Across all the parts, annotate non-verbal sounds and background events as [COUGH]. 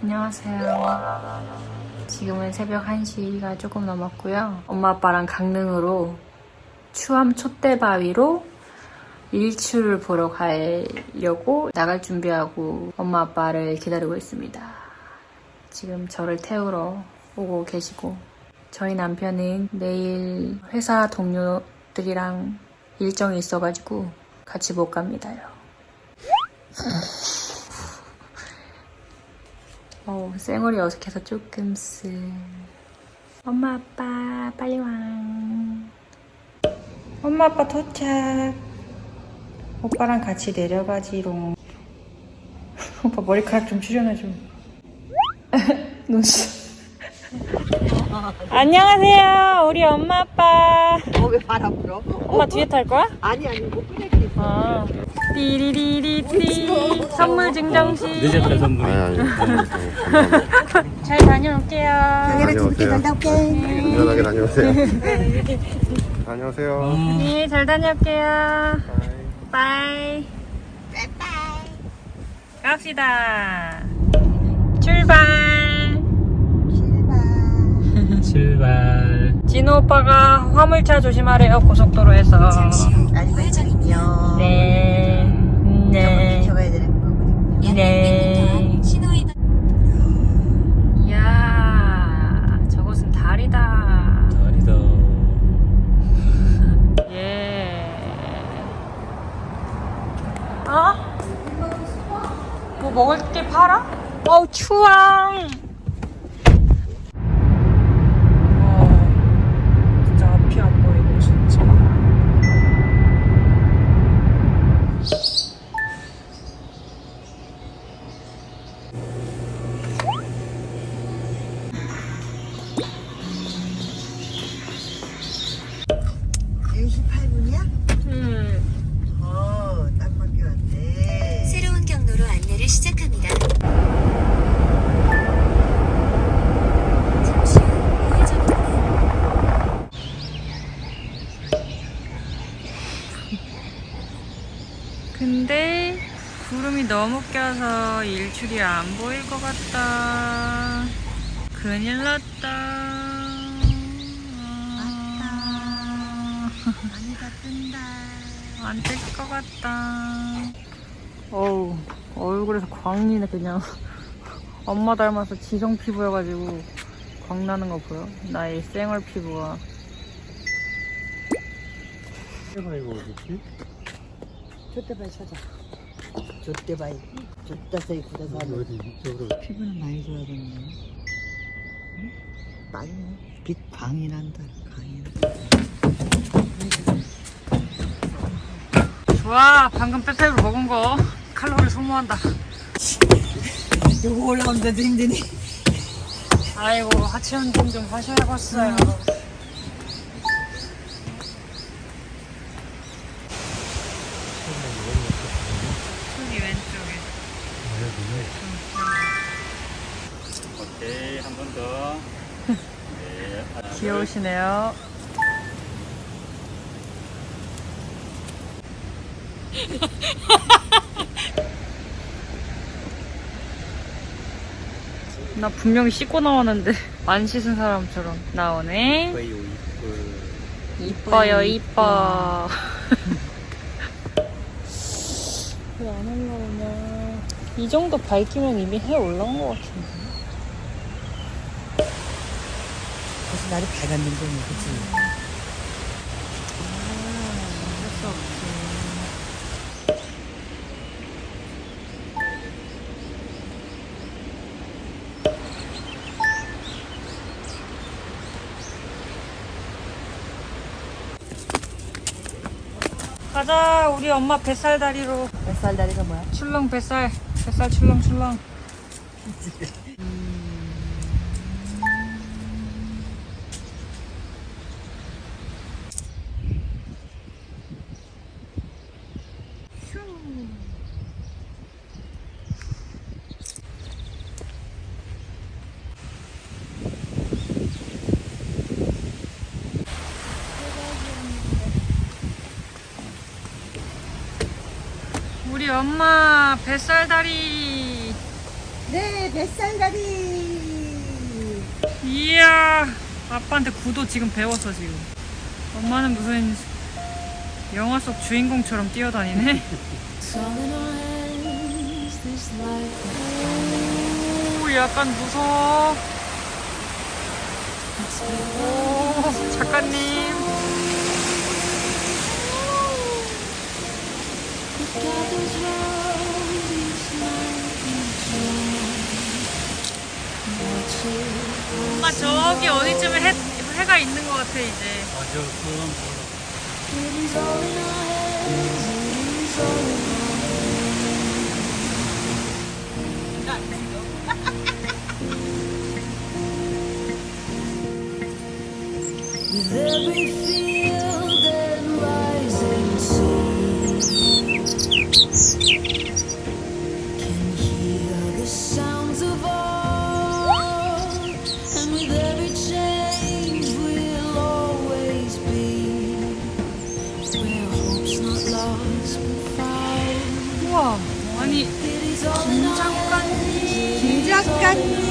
안녕하세요. 지금은 새벽 1시가 조금 넘었고요. 엄마 아빠랑 강릉으로 추암 촛대바위로 일출을 보러 가려고 나갈 준비하고 엄마 아빠를 기다리고 있습니다. 지금 저를 태우러 오고 계시고 저희 남편은 내일 회사 동료들이랑 일정이 있어가지고 같이 못 갑니다요. [LAUGHS] 어, 쌩얼이 어색해서 조금 쓰. 엄마 아빠 빨리 와. 엄마 아빠 도착. 오빠랑 같이 내려가지롱. 오빠 머리카락 좀 출연해줘. 눈치. 안녕하세요, 우리 엄마 아빠. 어, 왜 바람 불어? 엄마 뒤에 탈 거야? 아니, 아니, 못 보내기 있어. 아. 띠리리리띠 선물 증정식. 늦었다 선물이. 아니 아니. 잘 다녀올게요. 다녀오세요. 안전하게 다녀오세요. 다녀오세요. 네, 잘 다녀올게요. 빠이. 갑시다. 출발. 출발. [LAUGHS] 진호 오빠가 화물차 조심하래요, 고속도로에서. 알고 있거든요. 네. 네. 비켜가야 되는 거거든요. 네. 어? 뭐 먹을 게 팔아? 어우, 추왕! 근데 구름이 너무 껴서 일출이 안 보일 것 같다. 큰일 났다. 아니다, 뜬다. 안될것 같다. 어우, 얼굴에서 광이네, 그냥. 엄마 닮아서 지성 피부여가지고 광 나는 거 보여? 나의 쌩얼 피부가. 해봐 이거 어디지? 좆대바이 찾아. 좆대바이. 좆다사이 굳어서 하면 어디 이쪽으로. 피부는 많이 좋아졌네. 응? 많이 빛 광이 난다. 광이 난다. 좋아, 방금 빼빼로 먹은 거. 칼로리 소모한다. 이거 올라오는데도 힘드니? 아이고, 하체 운동 좀 하셔야겠어요. 저기 왼쪽에. 오케이 한 번 더. 네. 하나, 둘. 귀여우시네요. 나 분명히 씻고 나왔는데 [LAUGHS] 안 씻은 사람처럼 나오네. 이뻐요 이뻐. 이뻐요, 이뻐. [LAUGHS] 왜 안 올라오냐. 이 정도 밝히면 이미 해 올라온 것 같은데. 벌써 날이 밝았는 그치? 수 없지. 가자, 우리 엄마 뱃살 다리로. 뱃살 다리가 뭐야? 출렁 뱃살, 뱃살 출렁출렁. [LAUGHS] 엄마 뱃살다리. 네, 뱃살다리. 이야. 아빠한테 구도 지금 배웠어 지금. 엄마는 무슨 영화 속 주인공처럼 뛰어다니네. 오, 약간 무서워. 오, 작가님. 엄마 저기 어디쯤에 해, 해가 있는 것 같아 이제. 그럼 With every back.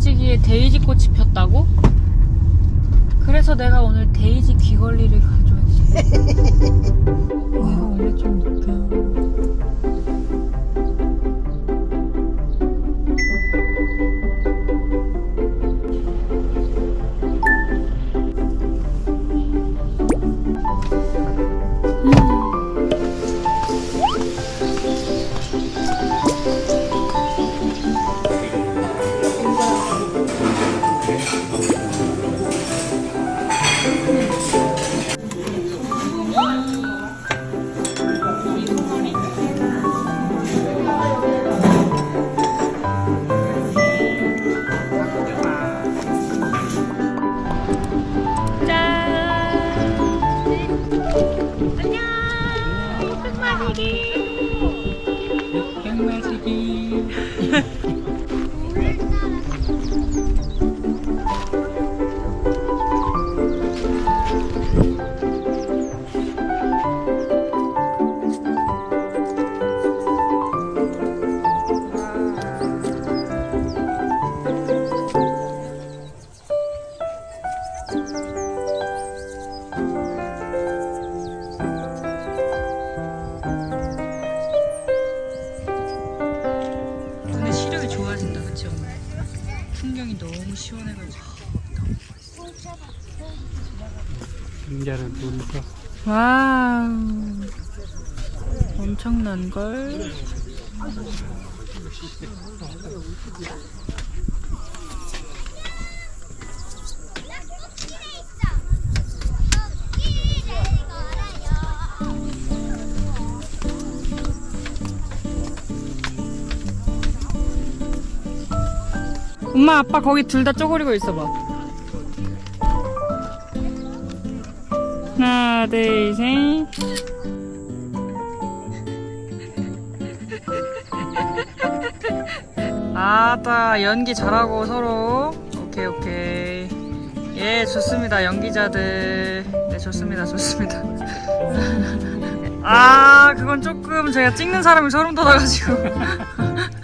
육백마지기에 데이지 꽃이 폈다고? 그래서 내가 오늘 데이지 귀걸이를 가져왔지. [LAUGHS] 이거 원래 좀 웃겨. 와우. 엄청난 걸. 엄마 아빠 거기 둘 다 쪼그리고 있어봐. 하나 둘 셋. 아따 연기 잘하고 서로. 오케이 오케이. 예 좋습니다 연기자들. 네 좋습니다 좋습니다. [LAUGHS] 아 그건 조금 제가 찍는 사람이 소름 돋아가지고 [LAUGHS]